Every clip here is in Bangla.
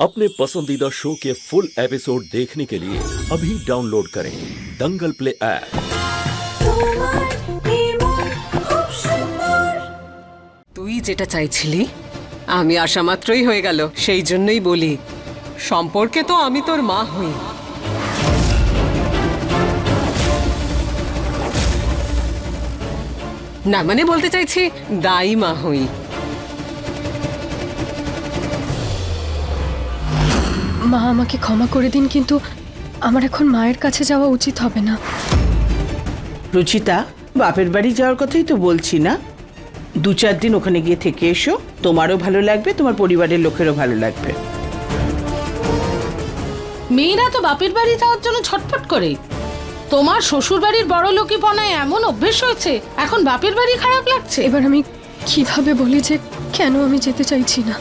अपने पसंदीदा शो के फुल एपिसोड देखने के लिए अभी डाउनलोड करें दंगल प्ले ऐप তোমার নির্মল খুব সুন্দর তুই যেটা চাইছিলি আমি আসা মাত্রই হয়ে গেল সেই জন্যই বলি সম্পর্কে তো আমি তোর মা হই না মানে বলতে চাইছি দাই মা হই মা আমাকে ক্ষমা করে দিন কিন্তু আমার এখন মায়ের কাছে যাওয়া উচিত হবে না। রুচিতা বাপের বাড়ি যাওয়ার কথাই তো বলছি না। দু চার দিন ওখানে গিয়ে থেকে এসো তোমারও ভালো লাগবে তোমার পরিবারের লোকেরও ভালো লাগবে। মেয়েরা তো বাপের বাড়ি যাওয়ার জন্য ছটফট করে। তোমার শ্বশুর বাড়ির বড় লোকিপনায় এমন অভ্যেস হয়েছে এখন বাপের বাড়ি খারাপ লাগছে। এবার আমি কীভাবে বলি যে কেন আমি যেতে চাইছি না?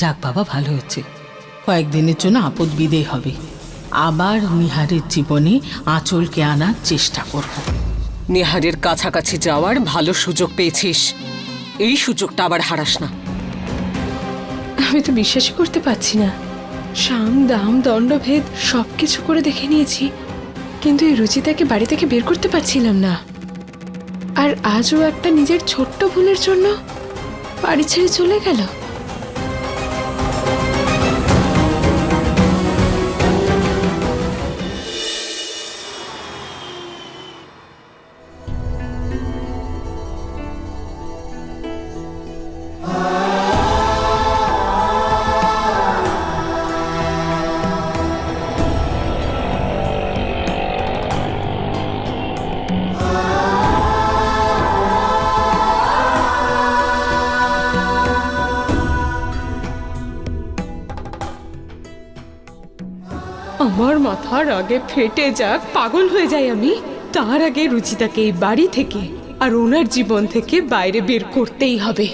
যাক বাবা ভালো হচ্ছে কয়েকদিনের জন্য আপদ বিদেয় হবে। আবার নিহারের জীবনে আঁচলকে আনার চেষ্টা করব। নেহারের কাছাকাছি যাওয়ার ভালো সুযোগ পেয়েছিস। এই সুযোগটা আবার হারাস না। আমি তো বিশ্বাসই করতে পারছি না। সাম দাম দণ্ডভেদ সব কিছু করে দেখে নিয়েছি। কিন্তু এই রুচিতাকে বাড়ি থেকে বের করতে পারছিলাম না। আর আজও একটা নিজের ছোট্ট ভুলের জন্য বাড়ি ছেড়ে চলে গেল। আমার মাথার আগে ফেটে যাক, পাগল হয়ে যাই আমি। তার আগে রুচিতাকে এই বাড়ি থেকে আর ওনার জীবন থেকে বাইরে বের করতেই হবে।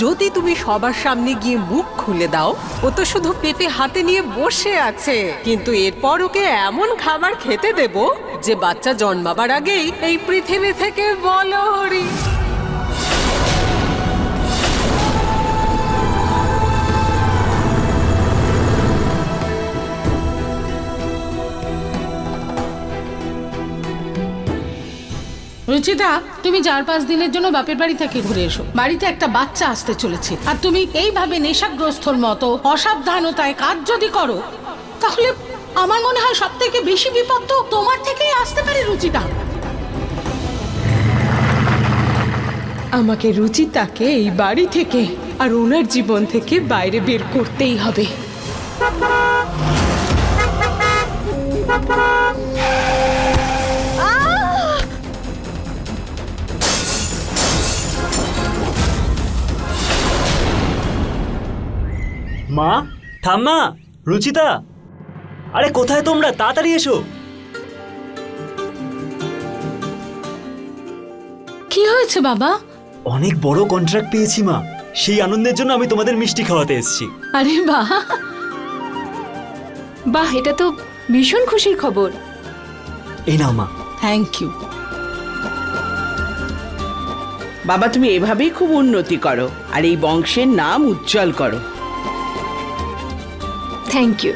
যদি তুমি সবার সামনে গিয়ে মুখ খুলে দাও, ও তো শুধু পেঁপে হাতে নিয়ে বসে আছে। কিন্তু এরপর ওকে এমন খাবার খেতে দেব যে বাচ্চা জন্মাবার আগেই এই পৃথিবী থেকে বলো হরি। রুচিতা তুমি চার পাঁচ দিনের জন্য বাপের বাড়ি থেকে ঘুরে এসো। বাড়িতে একটা বাচ্চা আসতে চলেছে। আর তুমি এইভাবে নেশাগ্রস্তর মতো, অসাবধানতায় কাজ যদি করো, তাহলে আমার মনে হয় সব থেকে বেশি বিপদ তো তোমার থেকেই আসতে পারে রুচিতা আমাকে রুচিতাকে এই বাড়ি থেকে আর ওনার জীবন থেকে বাইরে বের করতেই হবে। মা ঠাম্মা রুচিতা। আরে কোথায় তোমরা? তাড়াতাড়ি এসো। কি হয়েছে বাবা? অনেক বড় কন্ট্রাক্ট পেয়েছি মা। সেই আনন্দের জন্য আমি তোমাদের মিষ্টি খাওয়াতে এসেছি। আরে বাহ বাহ এটা তো ভীষণ খুশির খবর। এই নাও মা। থ্যাংক ইউ বাবা তুমি এভাবেই খুব উন্নতি করো আর এই বংশের নাম উজ্জ্বল করো। Thank you.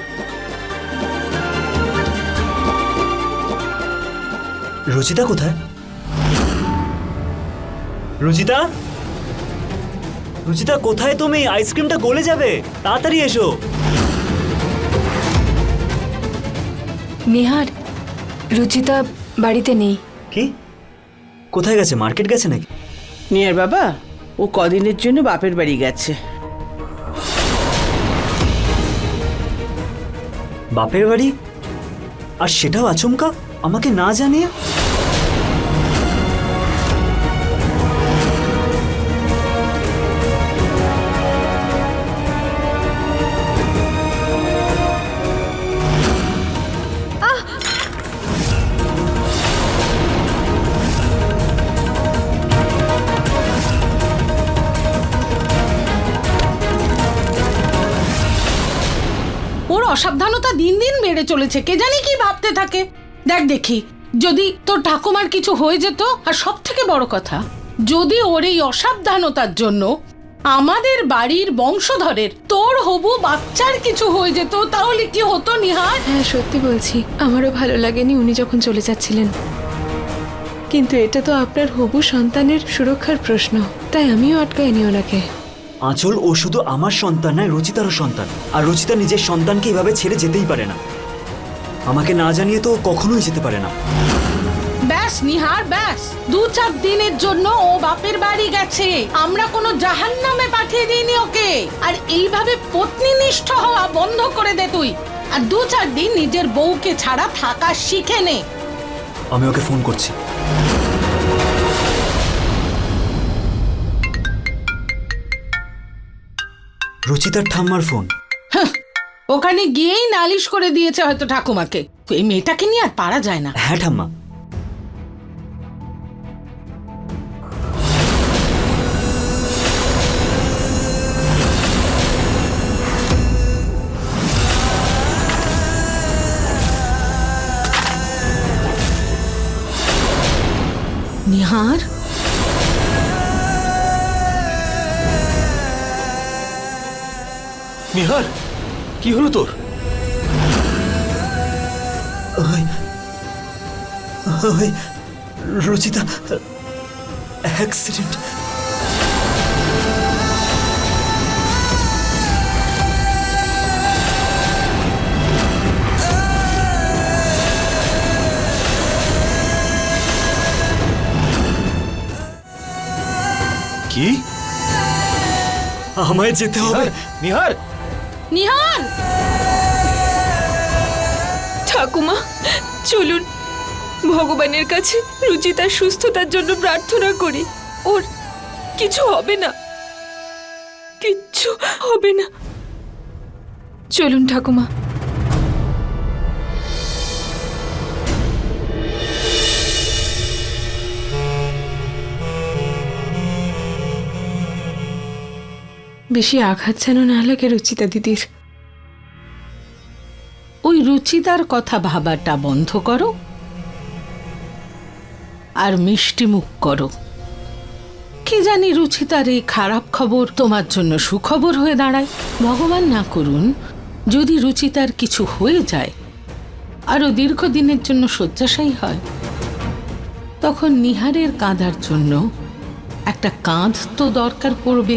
রচিতা কোথায়? রচিতা? রচিতা কোথায় তুমি? আইসক্রিমটা গলে যাবে। তাড়াতাড়ি এসো। নিহার রুচিতা বাড়িতে নেই। কি? কোথায় গেছে? মার্কেট গেছে নাকি? নিয়ার বাবা ও কদিনের জন্য বাপের বাড়ি গেছে। বাপের বাড়ি? আর সেটাও আচমকা আমাকে না জানিয়ে? অসাবধানতা দিন দিন বেড়ে চলেছে, কে জানি কি ভাবতে থাকে। দেখ দেখি, যদি তোর ঠাকুমার কিছু হয়ে যেত, আর সব থেকে বড় কথা, যদি ওর এই অসাবধানতার জন্য আমাদের বাড়ির বংশধরের তোর হবু বাচ্চার কিছু হয়ে যেত, তাহলে কি হতো, নিহার? হ্যাঁ সত্যি বলছি, আমারও ভালো লাগেনি উনি যখন চলে যাচ্ছিলেন। কিন্তু এটা তো আপনার হবু সন্তানের সুরক্ষার প্রশ্ন, তাই আমিও আটকাইনি ওনাকে। আঁচল ও শুধু আমার সন্তান নয় রচিতারও সন্তান। আর রচিতা নিজের সন্তানকে এভাবে ছেড়ে যেতেই পারে না। আমাকে না জানিয়ে তো কখনোই যেতে পারে না। ব্যাস নিহার ব্যাস। দু চার দিনের জন্য ও বাপের বাড়ি গেছে। আমরা কোনো জাহান নামে পাঠিয়ে দিইনি ওকে। আর এইভাবে পত্নীনিষ্ঠ হওয়া বন্ধ করে দে তুই। আর দু চার দিন নিজের বউকে ছাড়া থাকা শিখে নে। আমি ওকে ফোন করছি। রচিতার ঠাম্মার ফোন। ওখানে গিয়েই নালিশ করে দিয়েছে হয়তো ঠাকুমাকে। এই মেয়েটাকে নিয়ে আর পারা যায় না। হ্যাঁ ঠাম্মা। নিহার? নিহার কি হলো তোর? রচিতা অ্যাক্সিডেন্ট কি? আমায় যেতে হবে। নিহার নিহার ঠাকুমা, চলুন। ভগবানের কাছে রুচিতার সুস্থতার জন্য প্রার্থনা করি। ওর কিছু হবে না। কিচ্ছু হবে না। চলুন ঠাকুমা। বেশি আঘাত যেন না লাগে রুচিতা দিদির। ওই রুচিতার কথা ভাবাটা বন্ধ করো আর মিষ্টি মুখ করো। কি জানি রুচিতার এই খারাপ খবর তোমার জন্য সুখবর হয়ে দাঁড়ায়? ভগবান না করুন, যদি রুচিতার কিছু হয়ে যায় আরও দীর্ঘদিনের জন্য শয্যাশায়ী হয়, তখন নিহারের কাঁধার জন্য একটা কাঁধ তো দরকার পড়বে।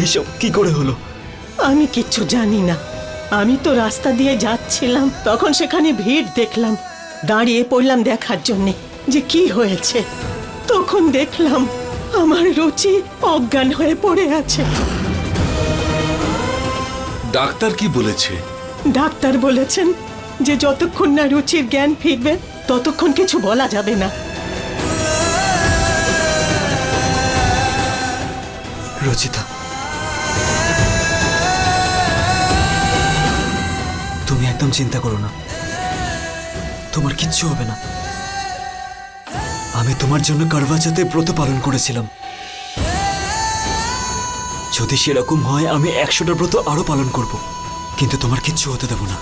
এইসব কি করে হলো? আমি কিচ্ছু জানি না। আমি তো রাস্তা দিয়ে যাচ্ছিলাম তখন সেখানে ভিড় দেখলাম। দাঁড়িয়ে পড়লাম দেখার জন্যে যে কি হয়েছে। তখন দেখলাম আমার রুচি অজ্ঞান হয়ে পড়ে আছে। ডাক্তার কি বলেছে? ডাক্তার বলেছেন যে যতক্ষণ না রুচির জ্ঞান ফিরবে ততক্ষণ কিছু বলা যাবে না। রচিতা একদম চিন্তা করো না। তোমার কিচ্ছু হবে না। আমি তোমার জন্য কারবাচাতে ব্রত পালন করেছিলাম। যদি সেরকম হয়, আমি একশোটা ব্রত আরও পালন করব। কিন্তু তোমার কিচ্ছু হতে দেব না।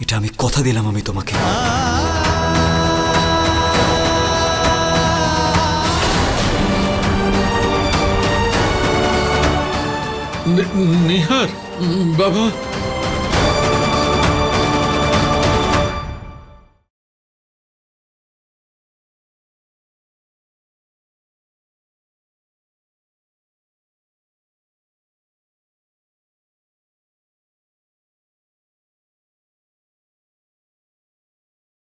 এটা আমি কথা দিলাম আমি তোমাকে। নিহার বাবা।